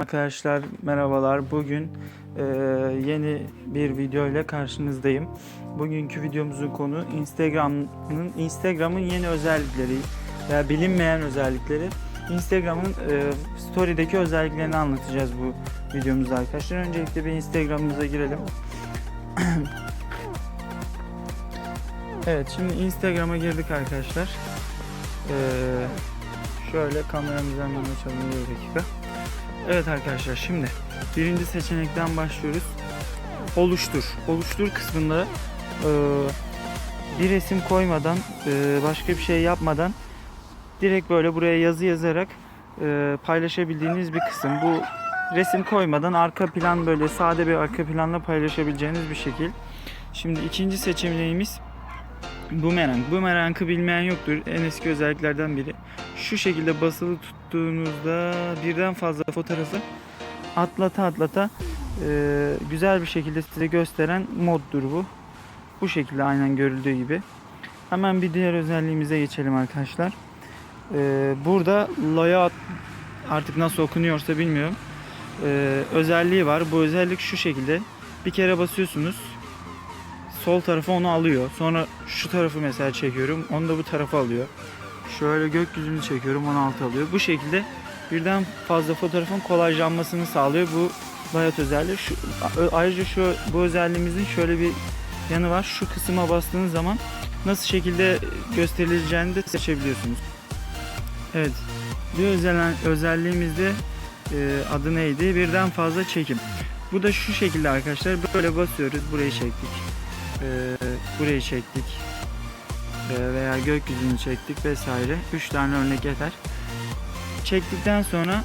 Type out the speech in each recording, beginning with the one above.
Arkadaşlar merhabalar. Bugün e, yeni bir video ile karşınızdayım. Bugünkü videomuzun konu Instagram'ın Instagram'ın yeni özellikleri veya bilinmeyen özellikleri. Instagram'ın e, story'deki özelliklerini anlatacağız bu videomuzda arkadaşlar. Öncelikle bir Instagram'ımıza girelim. evet şimdi Instagram'a girdik arkadaşlar. E, şöyle kameramızı hemen açalım bir dakika. Evet arkadaşlar şimdi birinci seçenekten başlıyoruz. Oluştur. Oluştur kısmında e, bir resim koymadan e, başka bir şey yapmadan direkt böyle buraya yazı yazarak e, paylaşabildiğiniz bir kısım. Bu resim koymadan arka plan böyle sade bir arka planla paylaşabileceğiniz bir şekil. Şimdi ikinci seçeneğimiz Boomerang. Boomerang'ı bilmeyen yoktur. En eski özelliklerden biri. Şu şekilde basılı tuttuğunuzda birden fazla fotoğrafı atlata atlata e, güzel bir şekilde size gösteren moddur bu. Bu şekilde aynen görüldüğü gibi. Hemen bir diğer özelliğimize geçelim arkadaşlar. E, burada layout artık nasıl okunuyorsa bilmiyorum. E, özelliği var. Bu özellik şu şekilde. Bir kere basıyorsunuz sol tarafa onu alıyor. Sonra şu tarafı mesela çekiyorum. Onu da bu tarafa alıyor. Şöyle gökyüzünü çekiyorum. Onu alta alıyor. Bu şekilde birden fazla fotoğrafın kolajlanmasını sağlıyor. Bu layout özelliği. Şu, ayrıca şu bu özelliğimizin şöyle bir yanı var. Şu kısma bastığınız zaman nasıl şekilde gösterileceğini de seçebiliyorsunuz. Evet. Bir özel, özelliğimizde e, adı neydi? Birden fazla çekim. Bu da şu şekilde arkadaşlar. Böyle basıyoruz. Burayı çektik e, burayı çektik e, veya gökyüzünü çektik vesaire. 3 tane örnek yeter. Çektikten sonra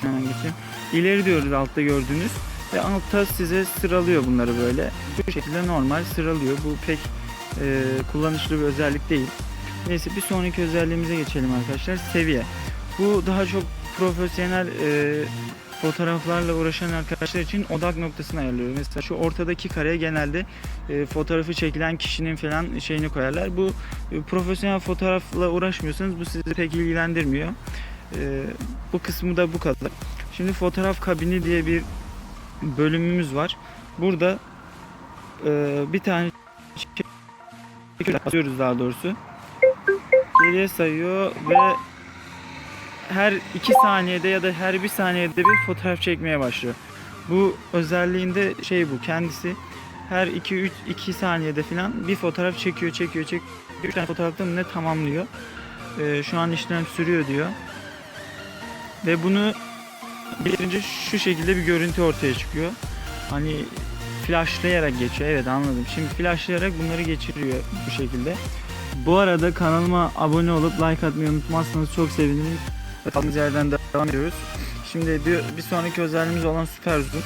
hemen geçeyim. İleri diyoruz altta gördüğünüz ve altta size sıralıyor bunları böyle. Bu şekilde normal sıralıyor. Bu pek e, kullanışlı bir özellik değil. Neyse bir sonraki özelliğimize geçelim arkadaşlar. Seviye. Bu daha çok profesyonel e, fotoğraflarla uğraşan arkadaşlar için odak noktasını ayarlıyor. Mesela şu ortadaki kareye genelde e, fotoğrafı çekilen kişinin falan şeyini koyarlar. Bu e, profesyonel fotoğrafla uğraşmıyorsanız bu sizi pek ilgilendirmiyor. E, bu kısmı da bu kadar. Şimdi fotoğraf kabini diye bir bölümümüz var. Burada e, bir tane atıyoruz daha doğrusu. Geriye sayıyor ve her 2 saniyede ya da her 1 saniyede bir fotoğraf çekmeye başlıyor. Bu özelliğinde şey bu kendisi her 2 3 2 saniyede falan bir fotoğraf çekiyor, çekiyor, çekiyor. 3 tane fotoğrafta ne tamamlıyor. Ee, şu an işlem sürüyor diyor. Ve bunu getirince şu şekilde bir görüntü ortaya çıkıyor. Hani flashlayarak geçiyor. Evet anladım. Şimdi flashlayarak bunları geçiriyor bu şekilde. Bu arada kanalıma abone olup like atmayı unutmazsanız çok sevinirim. Kaldığımız yerden devam ediyoruz. Şimdi bir, bir sonraki özelliğimiz olan süper zoom.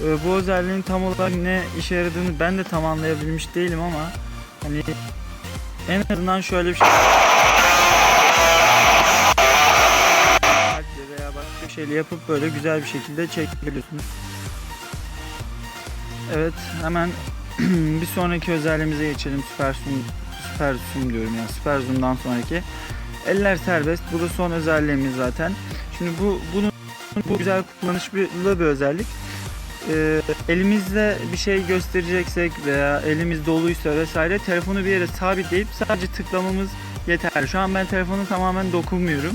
Ee, bu özelliğin tam olarak ne işe yaradığını ben de tam anlayabilmiş değilim ama hani en azından şöyle bir şey veya başka bir şeyle yapıp böyle güzel bir şekilde çekebiliyorsunuz. Evet hemen bir sonraki özelliğimize geçelim süper zoom süper zoom diyorum yani süper zoom'dan sonraki Eller serbest. Bu da son özelliğimiz zaten. Şimdi bu bunun bu güzel kullanışlı bir özellik. Ee, elimizle bir şey göstereceksek veya elimiz doluysa vesaire telefonu bir yere sabitleyip sadece tıklamamız yeterli. Şu an ben telefonu tamamen dokunmuyorum.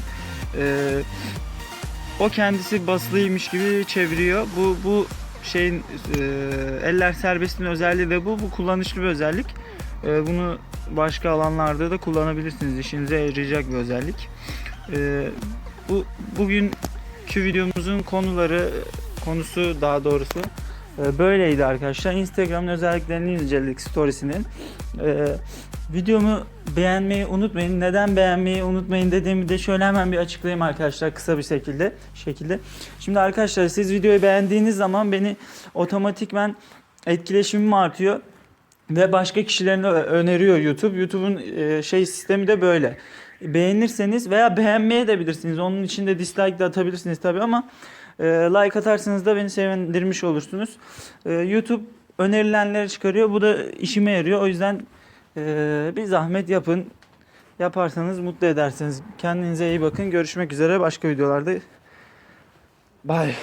Ee, o kendisi basılıymış gibi çeviriyor. Bu bu şeyin e, eller serbestin özelliği de bu. Bu kullanışlı bir özellik. E, bunu başka alanlarda da kullanabilirsiniz. İşinize yarayacak bir özellik. E, bu bugünkü videomuzun konuları konusu daha doğrusu e, böyleydi arkadaşlar. Instagram'ın özelliklerini inceledik storiesinin. E, videomu beğenmeyi unutmayın. Neden beğenmeyi unutmayın dediğimi de şöyle hemen bir açıklayayım arkadaşlar kısa bir şekilde. şekilde. Şimdi arkadaşlar siz videoyu beğendiğiniz zaman beni otomatikmen etkileşimim artıyor ve başka kişilerine öneriyor YouTube. YouTube'un e, şey sistemi de böyle. Beğenirseniz veya beğenmeye de bilirsiniz. Onun için de dislike de atabilirsiniz tabii ama e, like atarsanız da beni sevindirmiş olursunuz. E, YouTube önerilenleri çıkarıyor. Bu da işime yarıyor. O yüzden bir zahmet yapın. Yaparsanız mutlu edersiniz. Kendinize iyi bakın. Görüşmek üzere başka videolarda. Bye.